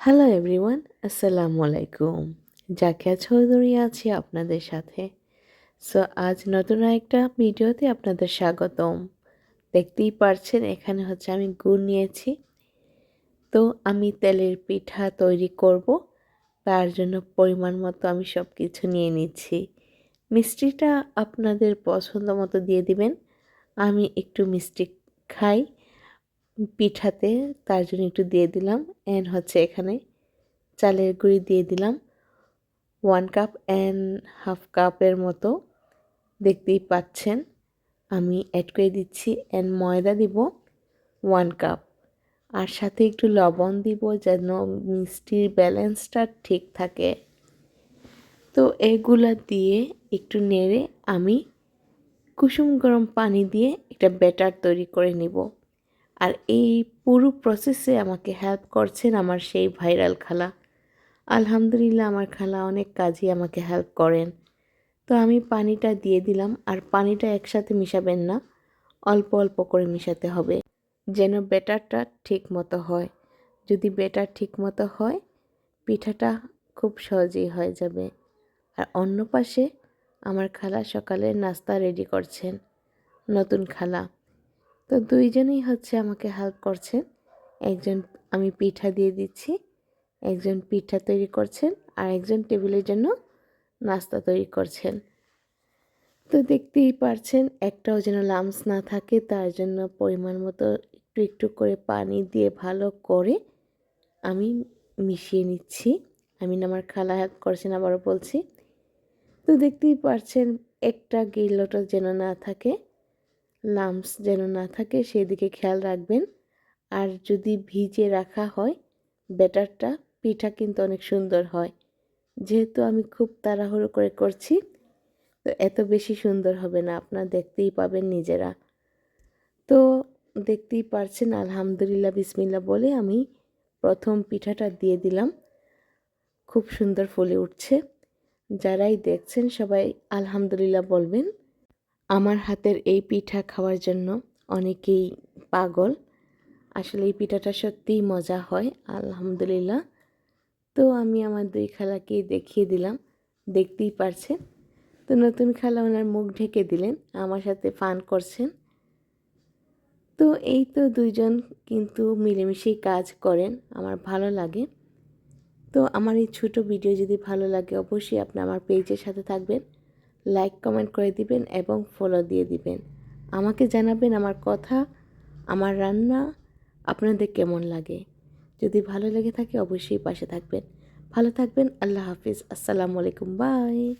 Hello everyone আসসালামু আলাইকুম জাকিয়া চৌধুরী আছি আপনাদের সাথে সো আজ নতুন একটা ভিডিওতে আপনাদের স্বাগতম দেখতেই পারছেন এখানে হচ্ছে আমি গুড় নিয়েছি তো আমি তেলের পিঠা তৈরি করব তার জন্য পরিমাণ মতো আমি সব কিছু নিয়ে নিচ্ছি মিষ্টিটা আপনাদের পছন্দ মতো দিয়ে দিবেন আমি একটু মিষ্টি খাই পিঠাতে তার জন্য একটু দিয়ে দিলাম অ্যান্ড হচ্ছে এখানে চালের গুঁড়ি দিয়ে দিলাম। ওয়ান কাপ অ্যান্ড হাফ কাপের মতো। দেখতেই পাচ্ছেন, আমি অ্যাড করে দিচ্ছি অ্যান্ড ময়দা দিব ওয়ান কাপ আর সাথে একটু লবণ দিব যেন মিষ্টির ব্যালেন্সটা ঠিক থাকে। তো এগুলা দিয়ে একটু নেড়ে আমি কুসুম গরম পানি দিয়ে একটা ব্যাটার তৈরি করে নিব। আর এই পুরো প্রসেসে আমাকে হেল্প করছেন আমার সেই ভাইরাল খালা। আলহামদুলিল্লাহ আমার খালা অনেক কাজই আমাকে হেল্প করেন। তো আমি পানিটা দিয়ে দিলাম আর পানিটা একসাথে মিশাবেন না, অল্প অল্প করে মিশাতে হবে যেন ব্যাটারটা ঠিক মতো হয়। যদি ব্যাটার ঠিক মতো হয়, পিঠাটা খুব সহজেই হয়ে যাবে। আর অন্য পাশে আমার খালা সকালে নাস্তা রেডি করছেন, নতুন খালা। তো দুইজনেই হচ্ছে আমাকে হেল্প করছেন একজন আমি পিঠা দিয়ে দিচ্ছি, একজন পিঠা তৈরি করছেন, আর একজন টেবিলের জন্য নাস্তা তৈরি করছেন। তো দেখতেই পারছেন, একটাও যেন লামস না থাকে, তার জন্য পরিমাণ মতো একটু একটু করে পানি দিয়ে ভালো করে আমি মিশিয়ে নিচ্ছি। আমি আমার খালা হেল্প করছেন আবারও বলছি। তো দেখতেই পারছেন, একটা গিলোটা যেন না থাকে। লামস যেন না থাকে, সেদিকে খেয়াল রাখবেন। আর যদি ভিজে রাখা হয়, ব্যাটারটা, পিঠা কিন্তু অনেক সুন্দর হয়। যেহেতু আমি খুব তাড়াহুড়ো করে করছি, তো এত বেশি সুন্দর হবে না, আপনার দেখতেই পাবেন নিজেরা। তো দেখতেই পারছেন, আলহামদুলিল্লাহ বিসমিল্লা বলে আমি প্রথম পিঠাটা দিয়ে দিলাম। খুব সুন্দর ফুলে উঠছে। যারাই দেখছেন সবাই আলহামদুলিল্লাহ বলবেন। আমার হাতের এই পিঠা খাওয়ার জন্য অনেকেই পাগল। আসলে এই পিঠাটা সত্যিই মজা হয়, আলহামদুলিল্লাহ। তো আমি আমার দুই খালাকে দেখিয়ে দিলাম, দেখতেই পারছেন তো নতুন খালা ওনার মুখ ঢেকে দিলেন, আমার সাথে ফান করছেন। তো এই তো দুইজন কিন্তু মিলেমিশেই কাজ করেন, আমার ভালো লাগে। তো আমার এই ছোটো ভিডিও যদি ভালো লাগে, অবশ্যই আপনি আমার পেজের সাথে থাকবেন। লাইক কমেন্ট করে দিবেন এবং ফলো দিয়ে দিবেন। আমাকে জানাবেন আমার কথা, আমার রান্না, আপনাদের কেমন লাগে। যদি ভালো লেগে থাকে অবশ্যই পাশে থাকবেন। ভালো থাকবেন, আল্লাহ হাফিজ। আসসালামু আলাইকুম, বাই।